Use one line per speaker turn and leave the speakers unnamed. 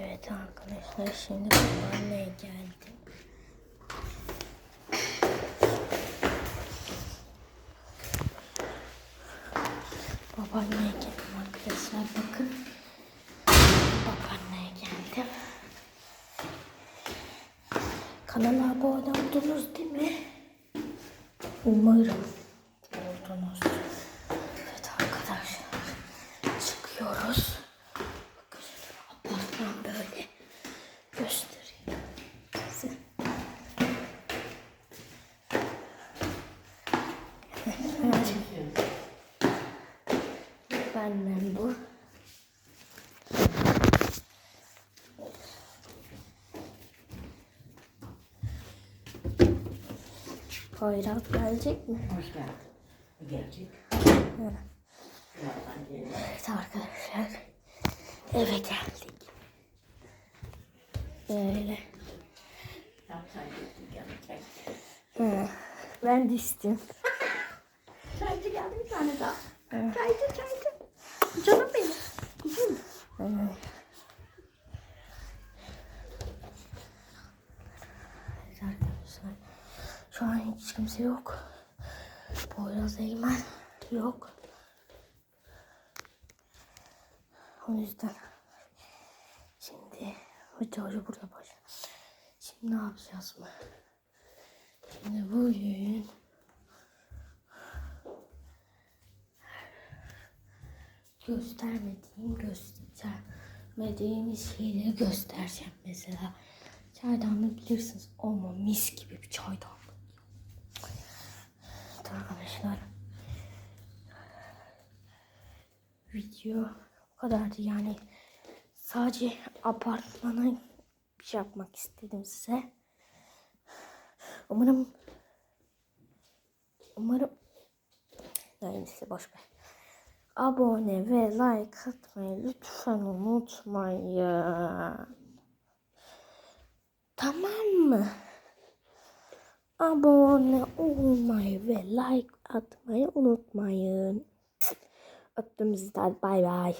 Evet arkadaşlar şimdi babaanneye geldim. Babaanneye geldim arkadaşlar bakın. Babaanneye geldim. Kanala abone oldunuz değil mi? Umarım oldunuz. Evet arkadaşlar çıkıyoruz. Bakın apartman böyle göstereyim size. Benden bu. Poyraz gelecek mi?
Hoş geldin. Gelecek.
Evet arkadaşlar eve geldik. Böyle. Hı. Ben de istedim.
Çaycı geldi bir tane daha. Çaycı çaycı. Canım benim. Kuzum.
Evet arkadaşlar. Şu an hiç kimse yok. Poyraz Eymen yok. O yüzden şimdi videoyu burada baş. Şimdi ne yapacağız mı? Şimdi bugün göstermediğim göstermediğim şeyleri göstereceğim mesela. Çaydanlık bilirsiniz ama mis gibi bir çaydanlık. Evet arkadaşlar. Video bu kadardı yani. Sadece apartmana bir şey yapmak istedim size. Umarım umarım neyse boş ver. Abone ve like atmayı lütfen unutmayın. Tamam mı? Abone olmayı ve like atmayı unutmayın. Öptüm sizden. Bay bay.